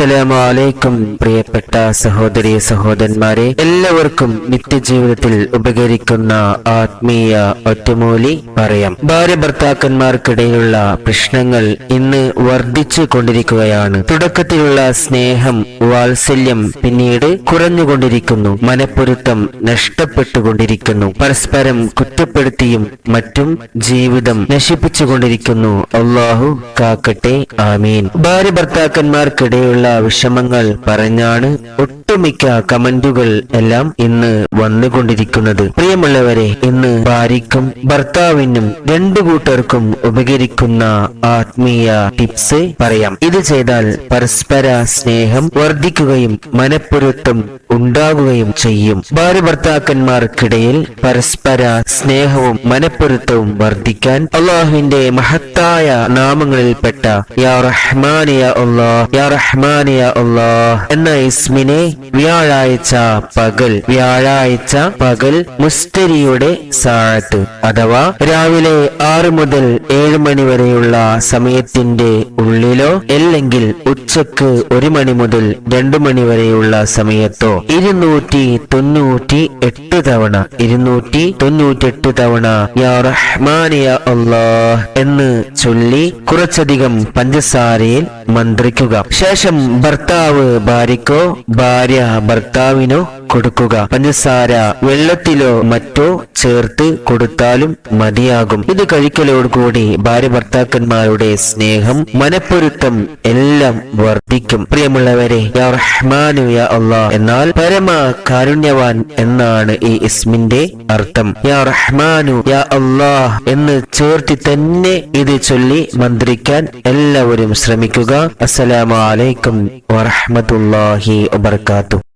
അസ്സലാമു അലൈക്കും പ്രിയപ്പെട്ട സഹോദരി സഹോദരന്മാരെ. എല്ലാവർക്കും നിത്യജീവിതത്തിൽ ഉപകരിക്കുന്ന ആത്മീയ ഒറ്റമൂലി പറയാം. ഭാര്യ ഭർത്താക്കന്മാർക്കിടയിലുള്ള പ്രശ്നങ്ങൾ ഇന്ന് വർദ്ധിച്ചു കൊണ്ടിരിക്കുകയാണ്. തുടക്കത്തിലുള്ള സ്നേഹം വാത്സല്യം പിന്നീട് കുറഞ്ഞുകൊണ്ടിരിക്കുന്നു. മനപ്പൊരുത്തം നഷ്ടപ്പെട്ടുകൊണ്ടിരിക്കുന്നു. പരസ്പരം കുറ്റപ്പെടുത്തിയും മറ്റും ജീവിതം നശിപ്പിച്ചുകൊണ്ടിരിക്കുന്നു. അള്ളാഹു കാക്കട്ടെ ആമീൻ. ഭാര്യ ഭർത്താക്കന്മാർക്കിടയിലുള്ള വിഷമങ്ങൾ പറഞ്ഞാണ് ഒട്ടുമിക്ക കമന്റുകൾ എല്ലാം ഇന്ന് വന്നുകൊണ്ടിരിക്കുന്നത്. പ്രിയമുള്ളവരെ ഇന്ന് ഭാര്യക്കും ഭർത്താവിനും രണ്ടു കൂട്ടർക്കും ഉപകരിക്കുന്ന ആത്മീയ ടിപ്സ് പറയാം. ഇത് ചെയ്താൽ പരസ്പര സ്നേഹം വർദ്ധിക്കുകയും മനപ്പൊരുത്തം ഉണ്ടാകുകയും ചെയ്യും. ഭാര്യ ഭർത്താക്കന്മാർക്കിടയിൽ പരസ്പര സ്നേഹവും മനപ്പൊരുത്തവും വർദ്ധിക്കാൻ അള്ളാഹുവിന്റെ മഹത്തായ നാമങ്ങളിൽപ്പെട്ട യാ റഹ്മാനിയ അള്ളാഹ് യാ റഹ്മാനിയ അള്ളാഹ് എന്ന ഇസ്മിനെ വ്യാഴാഴ്ച പകൽ വ്യാഴാഴ്ച പകൽ മുസ്തരിയുടെ സാഴത്ത് അഥവാ രാവിലെ ആറ് മുതൽ ഏഴ് മണി വരെയുള്ള സമയത്തിന്റെ ഉള്ളിലോ അല്ലെങ്കിൽ ഉച്ചയ്ക്ക് ഒരു മണി മുതൽ രണ്ടു മണി വരെയുള്ള സമയത്തോ ഇരുന്നൂറ്റി തൊണ്ണൂറ്റി എട്ട് തവണ ഇരുന്നൂറ്റി തൊണ്ണൂറ്റെട്ട് തവണ യാ റഹ്മാനിയ എന്ന് ചൊല്ലി കുറച്ചധികം പഞ്ചസാരയിൽ മന്ത്രിക്കുക. ശേഷം ഭർത്താവ് ഭാര്യക്കോ ഭാര്യ ഭർത്താവിനോ കൊടുക്കുക. പഞ്ചസാര വെള്ളത്തിലോ മറ്റോ ചേർത്ത് കൊടുത്താലും മതിയാകും. ഇത് കഴിക്കലോടുകൂടി ഭാര്യ ഭർത്താക്കന്മാരുടെ സ്നേഹം മനപ്പൊരുത്തം എല്ലാം വർദ്ധിക്കും. പ്രിയമുള്ളവരെ യാ യാ എന്നാൽ പരമ കാരുണ്യവാൻ എന്നാണ് ഈ ഇസ്മിന്റെ അർത്ഥം. യാ റഹ്മാനു യാ അള്ളാഹ് എന്ന് ചേർത്തി തന്നെ ഇത് ചൊല്ലി മന്ത്രിക്കാൻ എല്ലാവരും ശ്രമിക്കുക. അസ്സലാമു അലൈക്കും വറഹ്മത്തുള്ളാഹി വബർക്കാത്തു